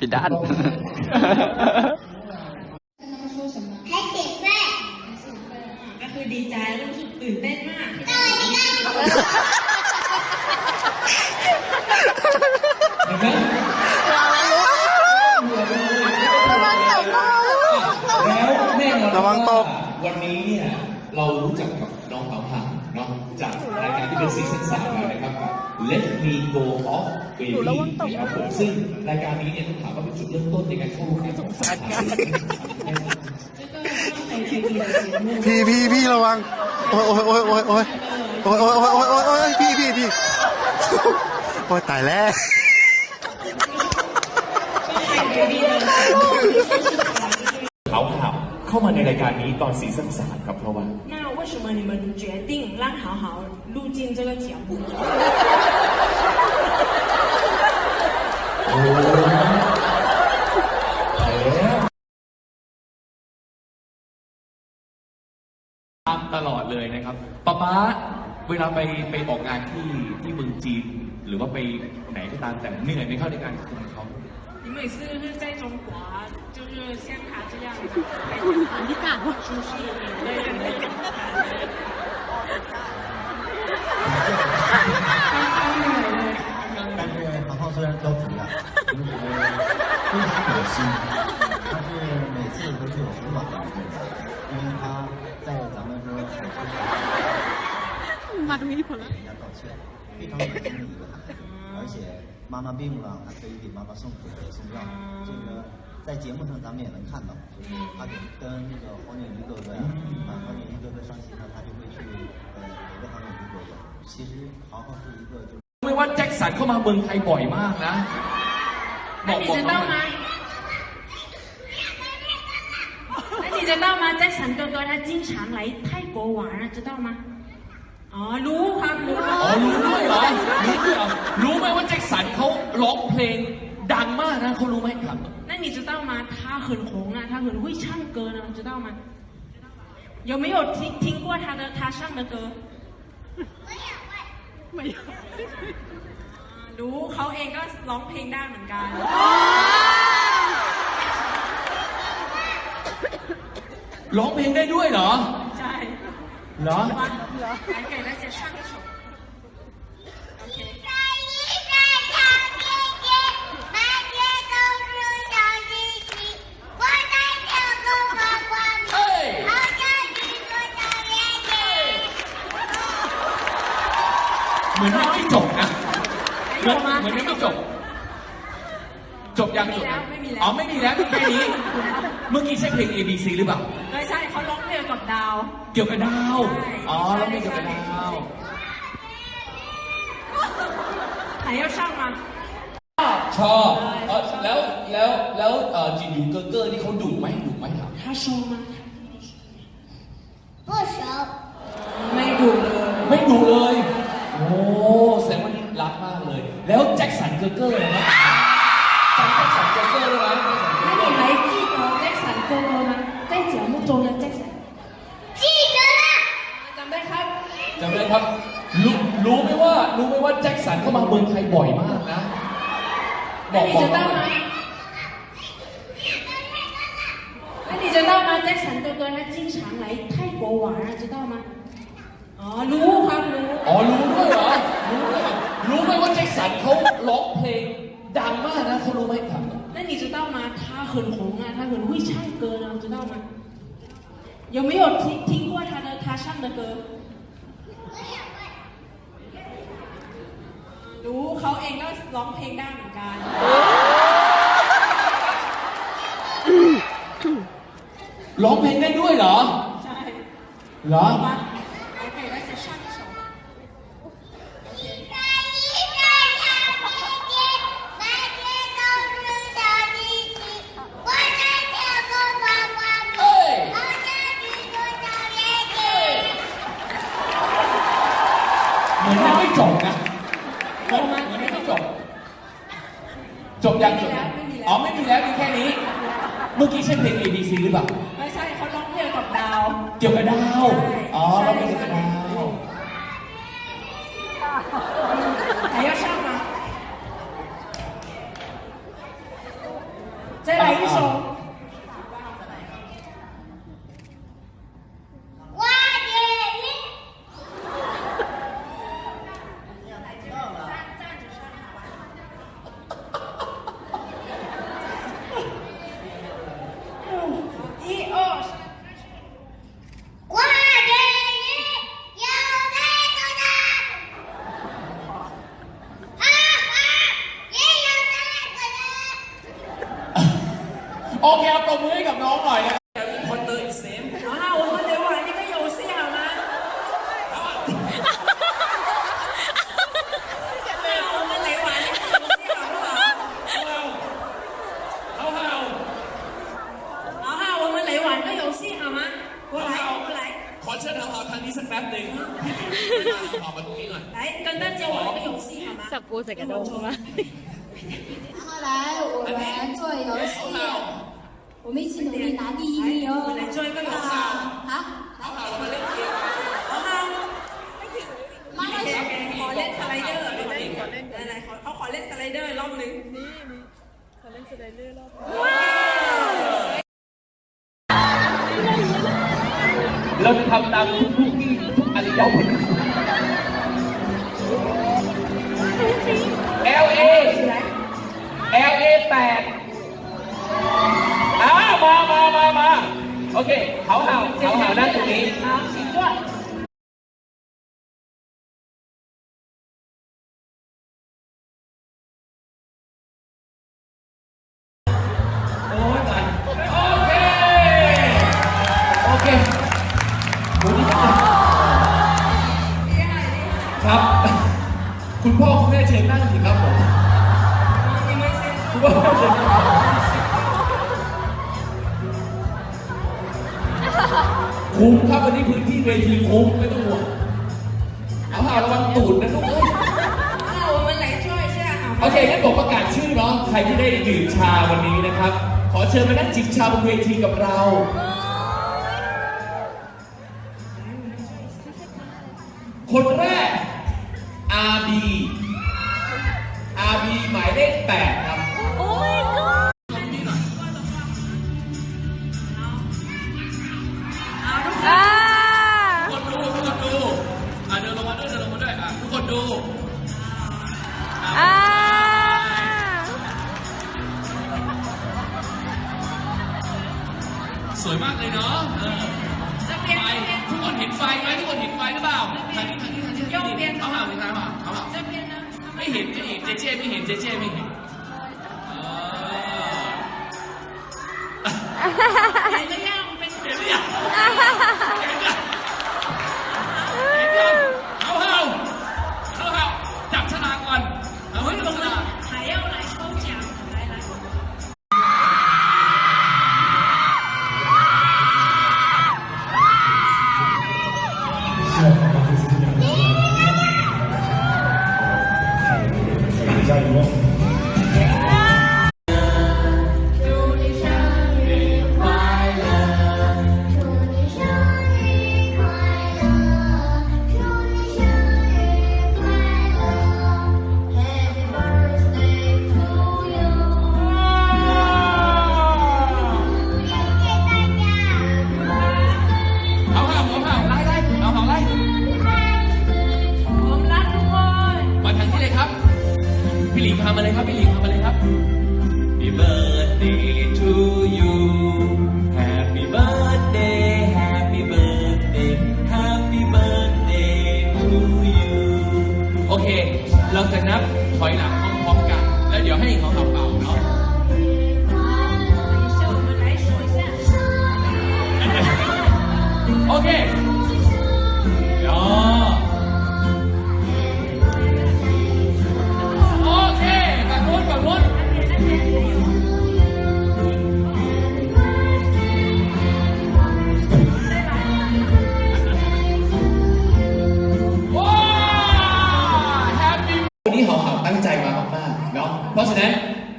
พี่ด้านก็คือดีใจแล้วรู้สึกตื่นเต้นมากที่ได้ระวังตกวันนี้เนี่ยเรารู้จักกับน้องเผาผ่านเนาะจากรายการที่เป็นซีซั่นสามแล้ว Let Me Go Off Baby นะครับผมซึ่งรายการนี้เนี่ยต้องถามว่าเป็นจุดเริ่มต้นในการเข้าร่วมการสงสารพี่พี่พี่ระวังโอ้ยโอ้ยโอ้ยโอ้ยโอ้ยโอ้ยโอ้ยโอ้ยโอ้ยโอ้ยโอ้ยพี่พี่พี่โอ้ยตายแล้วเขาหับเข้ามาในรายการนี้ตอนซีซั่นสามครับเพราะว่า那为什么你们决定让好好录进这个节目呢？ ตามตลอดเลยนะครับป๊าป๊าเวลาไปไปออกงานที่ที่เมืองจีน หรือว่าไปไหนก็ตามแต่เหนื่อยไหมเข้าในการคุมเขา 你每次是在中国， 就是像他这样的，但是航浩虽然调皮了，其非常心。是每次都是有很暖的举动，因为他在咱们说。妈妈中意了。人家道歉，非常懂事的一个孩子，而且妈妈病了，还可以给妈妈送水送药，这个。在节目上咱们也能看到，就是他给跟那个黄景瑜哥哥呀，啊黄景瑜哥哥伤心了，他就会去呃陪着黄景瑜哥哥。其实航浩是一个就是。 ไม่ว่าแจ็คสันเข้ามาเมืองไทยบ่อยมากนะบ 那 อก 你 บอก 知 น้ 道 องห 吗 น่อย？那你知道吗？แจ็คสัน哥哥他经常来泰国玩啊，知道吗？อ๋อรู้ครับรู้ อ๋อรู้ด้วยเหรอรู้ด้วยเหรอรู้ไหมว่าแจ็คสันเขาร้องเพลงดังมากนะเขารู้ไหมครับ 那 你知道吗？他很红啊，他很会唱歌呢，知道吗？有没有听听过他的他唱的歌？ ไม่ รู้เขาเองก็ร้องเพลงได้เหมือนกัน ร้องเพลงได้ด้วยเหรอ ใช่ เหรอ มา来给大家唱一首 เมื่อกี้ใช่เพลง A B C หรือเปล่า ไม่ใช่เขาร้องเพลงกับดาว เกี่ยวกับดาว อ๋อแล้วเพลงเกี่ยวกับดาว 还要上吗？ ชอบเออแล้วแล้วแล้วเอ่อจินยูเกอร์เกอร์นี่เขาดุไหมดุไหมครับ 他说吗？不 สันเขาร้องเพลงดังมากนะเขารู้ไหมครับ 那你知道吗？他很红啊，他很会唱歌呢，知道吗？有没有听听过他的他唱的歌？รู้เขาเองก็ร้องเพลงได้เหมือนกัน ร้องเพลงได้ด้วยเหรอ ใช่ เหรอ มา ยังจบยังอ๋อไม่มีแล้วมีแค่นี้ เมื่อกี้ใช่เพลง A B C หรือเปล่า ไม่ใช่เขาร้องเพลงกับดาว เกี่ยวกับดาว อ๋อเราเป็นเกี่ยวกับดาว 来跟大家玩个游戏好吗？ จับปูใส่กระดงมา 然后来，我们做游戏，我们一起努力拿第一名哦。来做一个游戏。好，好好，我们เล่นเกม好好。妈妈 โอเคโอเคขอเล่นสไลเดอร์ขอเล่นขอเล่นอะไรขอเขาขอเล่นสไลเดอร์รอบนึง เราจะทำตามทุกทุกที่ทุกอริยบท L A L A แปดอ้ามามามามาโอเคเขาเห่าเขาเห่านั่งตรงนี้ คุณพ่อเชิญนั่งคุ้มครับวันนี้พื้นที่เวทีคุ้มไม่ต้องห่วงเอาเอาระวังตูดนะลูกเอ้ย 那我们来做一下好吗？ โอเคงั้นผมประกาศชื่อเนาะใครที่ได้ดื่มชาวันนี้นะครับ ขอเชิญมานั่งจิบชาบนเวทีกับเรา คน เราจะนับถอยหลังพร้อมๆกัน แล้วเดี๋ยวให้เขาเป่าเนาะโอเค ราะฉะนั้น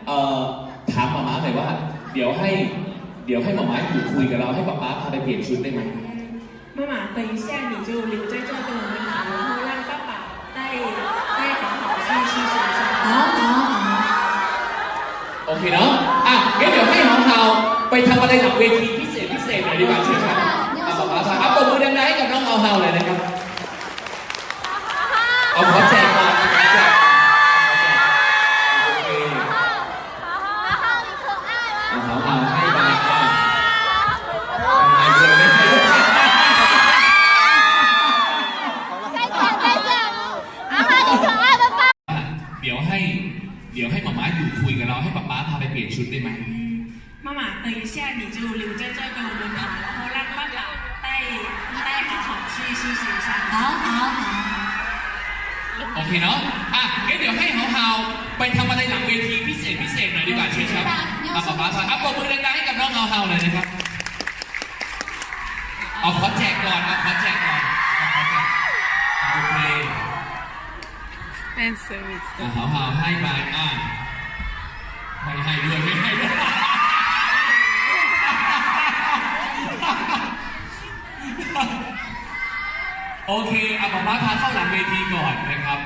เอ่อถามหมาม้าหน่อยว่า เดี๋ยวให้ เดี๋ยวให้หมาม้าอยู่คุยกับเราให้ป๊าป๊าพาไปเปลี่ยนชุดได้ไหม 妈妈，等一下你就留在这跟我们谈，然后让爸爸带带好好去去学校。好好好。 โอเคเนาะ อ่ะงั้นเดี๋ยวให้เหาเหาไปทำอะไรหลังเวทีพิเศษพิเศษหน่อยดีกว่าเชิญครับเอาป๊าป๊าพาเอาปรบมือดังๆให้กับน้องเหาเหาเลยนะครับ เอาขอแจกก่อนขอแจก อะป๊าป๊าครับปรบมือดังๆให้กับน้องเฮาเฮาเลยนะครับ เอาขอแจกก่อนเอาขอแจกก่อนเอาขอแจกโอเคเป็นเซอร์วิสอะเฮาเฮาให้ไปอะให้ให้ด้วยไม่ให้ด้วยโอเคเอาป๊าป๊าพาเข้าหลังเวทีก่อนนะครับ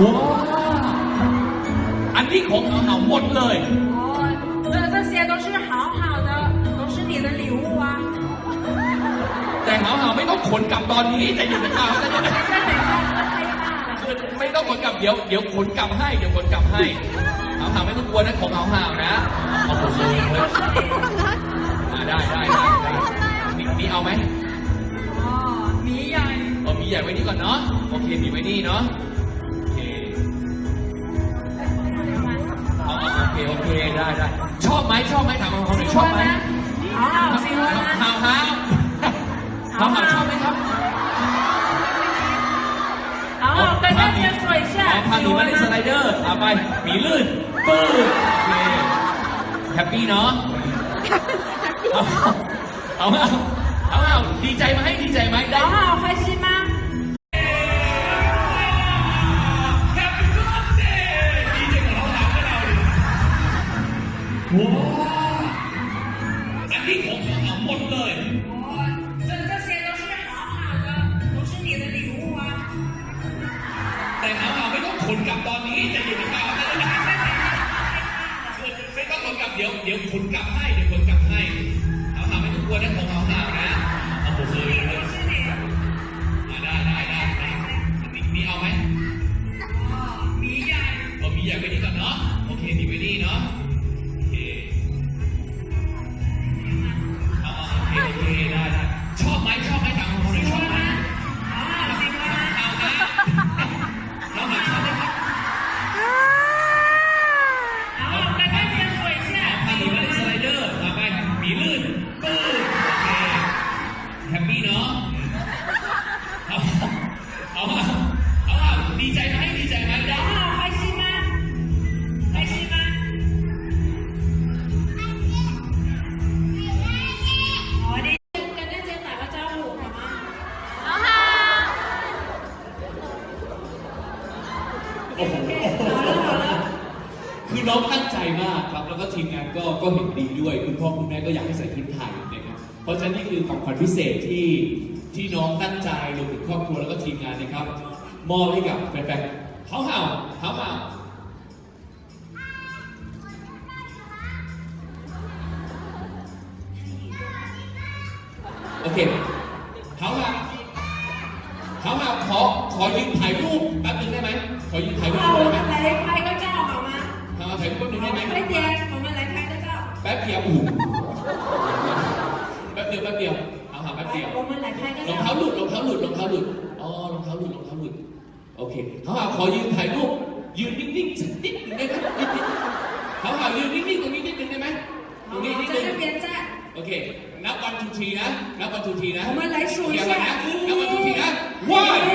ว้าวอันนี้ของเขาหาหมดเลย 哦，这这些都是好好的，都是你的礼物啊。 แต่หาหาไม่ต้องขนกลับตอนนี้แต่อยู่ในข่าวแต่ 现在等一下就可以骂了。 ไม่ต้องขนกลับเดี๋ยวเดี๋ยวขนกลับให้เดี๋ยวขนกลับให้หาหาไม่ต้องกลัวนะของหาหานะเอาหมดเลยอ่าได้ได้ได้ได้มีมีเอาไหม 哦，迷呀， เอามีใหญ่ไว้นี่ก่อนเนาะโอเคมีไว้นี่เนาะ ได้ชอบไหมชอบไหมถามคขาหน่ชอบไหมอ้าวสิวะนะาวหาถชอบไหมครับเอาไปเล่นยังสวยใช่ไหมพาหนีมาเลนสไลเดอร์เอาไปหมีลื่นปื้ดแฮปปี้เนาะเอาเอาเอาเอาดีใจไหมดีใจไหมได้ใครชิ ว้าวอันนี้ของเราเอาหมดเลย็เห็นดีด้วย คุณพ่อคุณแม่ก็อยากให้ใส่ชุดไทยนะครับเพราะฉะนั้นนี่คือของขวัญพิเศษที่ที่น้องตั้งใจรวมถึงครอบครัวแล้วก็ทีมงานนะครับมอบให้กับแฟนๆเขาเห่าเขาเห่าโอเคเขาเห่าเขาเห่าขอขอยืนถ่ายรูปแป๊บนึงได้ไหมขอยืนถ่ายรูปได้ไหมถ่ายรูปก็แก้วออกมาถ่ายรูปแป๊บนึงได้ไหมไม่เตี้ย แป๊บเดียวอู่แป๊บเดียวแป๊บเดียวเอาหาแป๊บเดียวรองเท้าหลุดรองเท้าหลุดรองเท้าหลุดอ๋อรองเท้าหลุดรองเท้าหลุดโอเคเขาหาขอยืนถ่ายรูปยืนนิ่งๆนิดหนึ่งได้ไหมนิดๆเขาหายืนนิ่งๆตรงนี้นิดหนึ่งได้ไหมตรงนี้นิดหนึ่งโอเคนับวันทุกทีนะนับวันทุกทีนะนับวันทุกทีนะ one